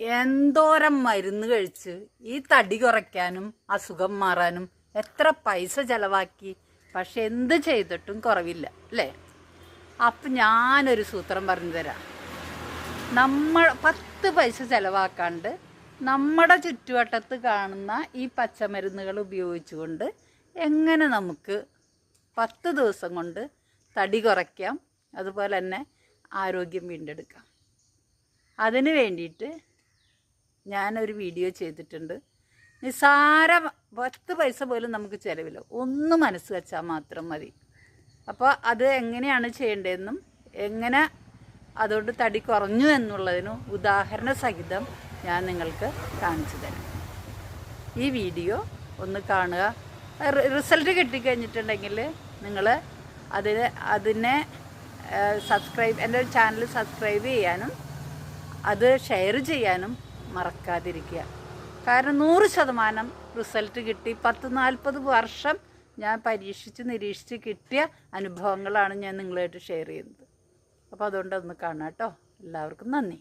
എന്തോരം മരുന്ന് കഴിച്ച് ഈ തടി കുറയ്ക്കാനും അസുഖം മാറാനും എത്ര പൈസ ചിലവാക്കി. പക്ഷെ എന്ത് ചെയ്തിട്ടും കുറവില്ല അല്ലേ? അപ്പം ഞാനൊരു സൂത്രം പറഞ്ഞു തരാം. നമ്മൾ പത്ത് പൈസ ചിലവാക്കാണ്ട് നമ്മുടെ ചുറ്റുവട്ടത്ത് കാണുന്ന ഈ പച്ചമരുന്നുകൾ ഉപയോഗിച്ചുകൊണ്ട് എങ്ങനെ നമുക്ക് പത്ത് ദിവസം കൊണ്ട് തടി കുറയ്ക്കാം അതുപോലെ തന്നെ ആരോഗ്യം വീണ്ടെടുക്കാം. അതിന് വേണ്ടിയിട്ട് ഞാനൊരു വീഡിയോ ചെയ്തിട്ടുണ്ട്. നിസാര പത്ത് പൈസ പോലും നമുക്ക് ചിലവില്ല. ഒന്ന് മനസ്സ് വെച്ചാൽ മാത്രം മതി. അപ്പോൾ അത് എങ്ങനെയാണ് ചെയ്യേണ്ടതെന്നും എങ്ങനെ അതുകൊണ്ട് തടി കുറഞ്ഞു എന്നുള്ളതിനും ഉദാഹരണ സഹിതം ഞാൻ നിങ്ങൾക്ക് കാണിച്ചു തരാം. ഈ വീഡിയോ ഒന്ന് കാണുക. റിസൾട്ട് കിട്ടിക്കഴിഞ്ഞിട്ടുണ്ടെങ്കിൽ നിങ്ങൾ അതിന് അതിനെ സബ്സ്ക്രൈബ് എന്റെ ചാനൽ സബ്സ്ക്രൈബ് ചെയ്യാനും അത് ഷെയർ ചെയ്യാനും മറക്കാതിരിക്കുക. കാരണം നൂറ് ശതമാനം റിസൾട്ട് കിട്ടി. പത്ത് നാൽപ്പത് വർഷം ഞാൻ പരീക്ഷിച്ച് നിരീക്ഷിച്ച് കിട്ടിയ അനുഭവങ്ങളാണ് ഞാൻ നിങ്ങളായിട്ട് ഷെയർ ചെയ്യുന്നത്. അപ്പോൾ അതുകൊണ്ട് ഒന്ന് കാണാം കേട്ടോ. എല്ലാവർക്കും നന്ദി.